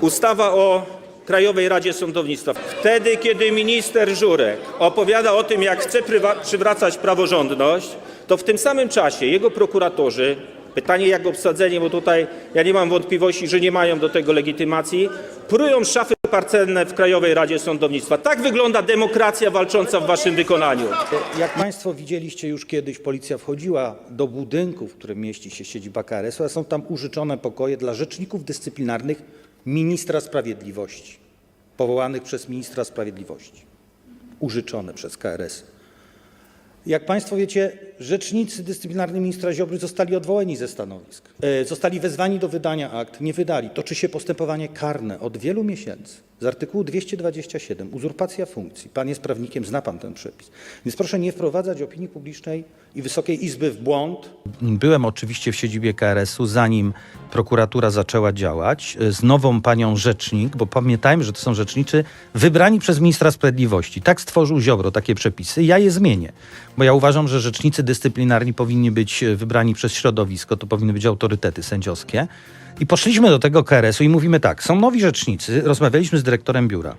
Ustawa o Krajowej Radzie Sądownictwa. Wtedy, kiedy minister Żurek opowiada o tym, jak chce przywracać praworządność, to w tym samym czasie jego prokuratorzy, pytanie jak obsadzenie, bo tutaj ja nie mam wątpliwości, że nie mają do tego legitymacji, prują szafy parcelne w Krajowej Radzie Sądownictwa. Tak wygląda demokracja walcząca w waszym wykonaniu. Jak Państwo widzieliście już kiedyś, policja wchodziła do budynku, w którym mieści się siedziba KRS-u, a są tam użyczone pokoje dla rzeczników dyscyplinarnych ministra sprawiedliwości, powołanych przez ministra sprawiedliwości, użyczone przez KRS. Jak Państwo wiecie, rzecznicy dyscyplinarni ministra Ziobry zostali odwołani ze stanowisk. E, Zostali wezwani do wydania akt, nie wydali. Toczy się postępowanie karne od wielu miesięcy. Z artykułu 227, uzurpacja funkcji. Pan jest prawnikiem, zna Pan ten przepis. Więc proszę nie wprowadzać opinii publicznej i Wysokiej Izby w błąd. Byłem oczywiście w siedzibie KRS-u, zanim prokuratura zaczęła działać, e, z nową panią rzecznik, bo pamiętajmy, że to są rzecznicy wybrani przez ministra sprawiedliwości. Tak stworzył Ziobro takie przepisy. Ja je zmienię, bo ja uważam, że rzecznicy dyscyplinarni powinni być e, wybrani przez środowisko, to powinny być autorytety sędziowskie. I poszliśmy do tego KRS-u i mówimy tak, są nowi rzecznicy, rozmawialiśmy z dyrektorem biura.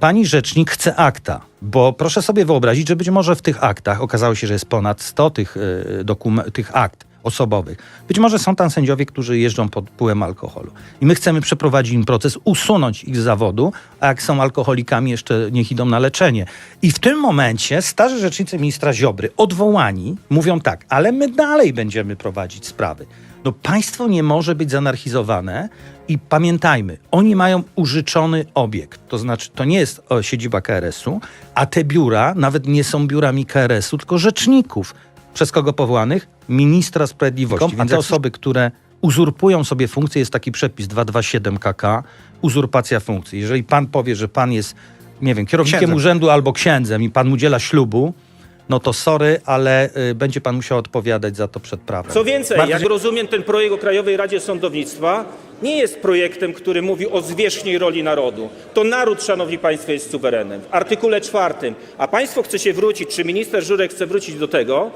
Pani rzecznik chce akta, bo proszę sobie wyobrazić, że być może w tych aktach okazało się, że jest ponad 100 tych, y, tych akt osobowych. Być może są tam sędziowie, którzy jeżdżą pod wpływem alkoholu. I my chcemy przeprowadzić im proces, usunąć ich z zawodu, a jak są alkoholikami, jeszcze niech idą na leczenie. I w tym momencie starzy rzecznicy ministra Ziobry, odwołani, mówią tak, ale my dalej będziemy prowadzić sprawy. No państwo nie może być zanarchizowane i pamiętajmy, oni mają użyczony obiekt, to znaczy to nie jest siedziba KRS-u, a te biura nawet nie są biurami KRS-u, tylko rzeczników. Przez kogo powołanych? Ministra Sprawiedliwości. Kom- a Więc te te osoby, które uzurpują sobie funkcję, jest taki przepis 227 KK, uzurpacja funkcji. Jeżeli pan powie, że pan jest, nie wiem, kierownikiem Księdzem. urzędu albo księdzem i pan udziela ślubu, no to sorry, ale y, będzie pan musiał odpowiadać za to przed prawem. Co więcej, Bardzo jak rozumiem, ten projekt o Krajowej Radzie Sądownictwa nie jest projektem, który mówi o zwierzchniej roli narodu. To naród, szanowni państwo, jest suwerenem. W artykule czwartym. A państwo chce się wrócić, czy minister Żurek chce wrócić do tego,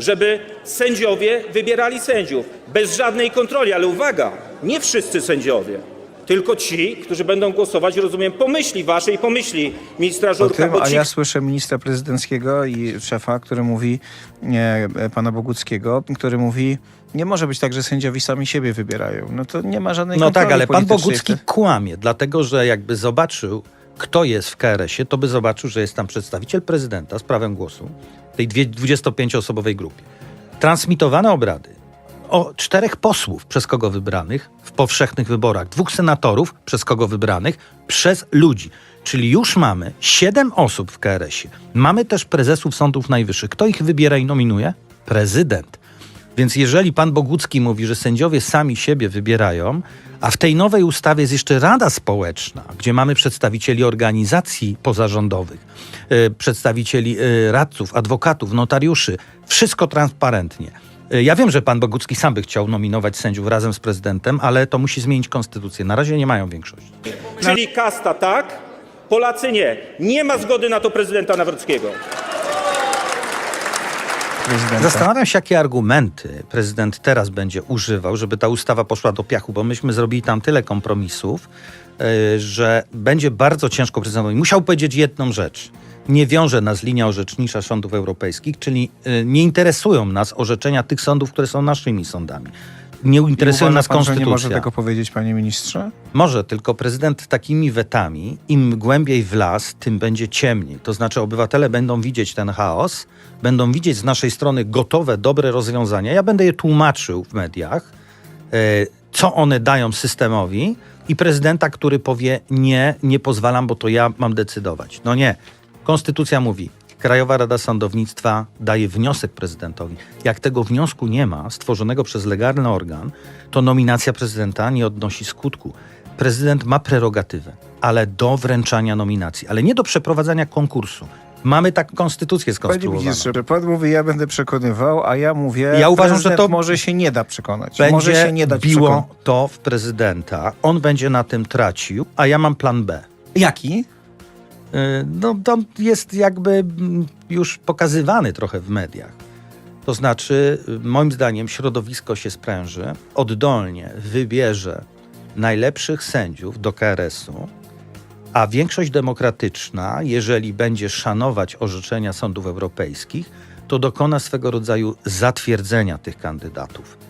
żeby sędziowie wybierali sędziów bez żadnej kontroli. Ale uwaga, nie wszyscy sędziowie. Tylko ci, którzy będą głosować, rozumiem, pomyśli waszej, pomyśli ministra Żurka. tym, a ci, ja słyszę ministra prezydenckiego i szefa, który mówi, nie, pana Boguckiego, który mówi, nie może być tak, że sędziowie sami siebie wybierają. No to nie ma żadnej No kontroli tak, ale pan Bogucki kłamie, dlatego że jakby zobaczył, kto jest w KRS-ie, to by zobaczył, że jest tam przedstawiciel prezydenta z prawem głosu, tej dwie- 25-osobowej grupie. Transmitowane obrady o czterech posłów, przez kogo wybranych w powszechnych wyborach, dwóch senatorów, przez kogo wybranych, przez ludzi. Czyli już mamy siedem osób w KRS-ie. Mamy też prezesów sądów najwyższych. Kto ich wybiera i nominuje? Prezydent. Więc jeżeli pan Bogucki mówi, że sędziowie sami siebie wybierają, a w tej nowej ustawie jest jeszcze Rada Społeczna, gdzie mamy przedstawicieli organizacji pozarządowych, e, przedstawicieli e, radców, adwokatów, notariuszy, wszystko transparentnie. E, Ja wiem, że pan Bogucki sam by chciał nominować sędziów razem z prezydentem, ale to musi zmienić konstytucję. Na razie nie mają większości. czyli kasta tak, Polacy nie. Nie ma zgody na to prezydenta Nawrockiego. Prezydenta. Zastanawiam się, jakie argumenty prezydent teraz będzie używał, żeby ta ustawa poszła do piachu, bo myśmy zrobili tam tyle kompromisów, yy, że będzie bardzo ciężko prezydentowi. Musiał powiedzieć jedną rzecz. Nie wiąże nas linia orzecznicza sądów europejskich, czyli yy, nie interesują nas orzeczenia tych sądów, które są naszymi sądami. Nie interesuje nas pan, konstytucja. nie może tego powiedzieć, panie ministrze? Może, tylko prezydent takimi wetami, im głębiej w las, tym będzie ciemniej. To znaczy obywatele będą widzieć ten chaos, będą widzieć z naszej strony gotowe, dobre rozwiązania. Ja będę je tłumaczył w mediach, e, co one dają systemowi i prezydenta, który powie nie, nie pozwalam, bo to ja mam decydować. No nie. Konstytucja mówi, Krajowa Rada Sądownictwa daje wniosek prezydentowi. Jak tego wniosku nie ma, stworzonego przez legalny organ, to nominacja prezydenta nie odnosi skutku. Prezydent ma prerogatywę, ale do wręczania nominacji, ale nie do przeprowadzania konkursu. Mamy tak konstytucję Panie skonstruowaną. ministrze, pan mówi, ja będę przekonywał, a ja mówię, Ja uważam, że to może się nie da przekonać. Będzie może się nie dać biło przekonać. to w prezydenta. On będzie na tym tracił, a ja mam plan B. Jaki? Yy, No, to jest jakby mm, już pokazywany trochę w mediach. To znaczy, y, moim zdaniem, środowisko się spręży, oddolnie wybierze najlepszych sędziów do KRS-u, a większość demokratyczna, jeżeli będzie szanować orzeczenia sądów europejskich, to dokona swego rodzaju zatwierdzenia tych kandydatów.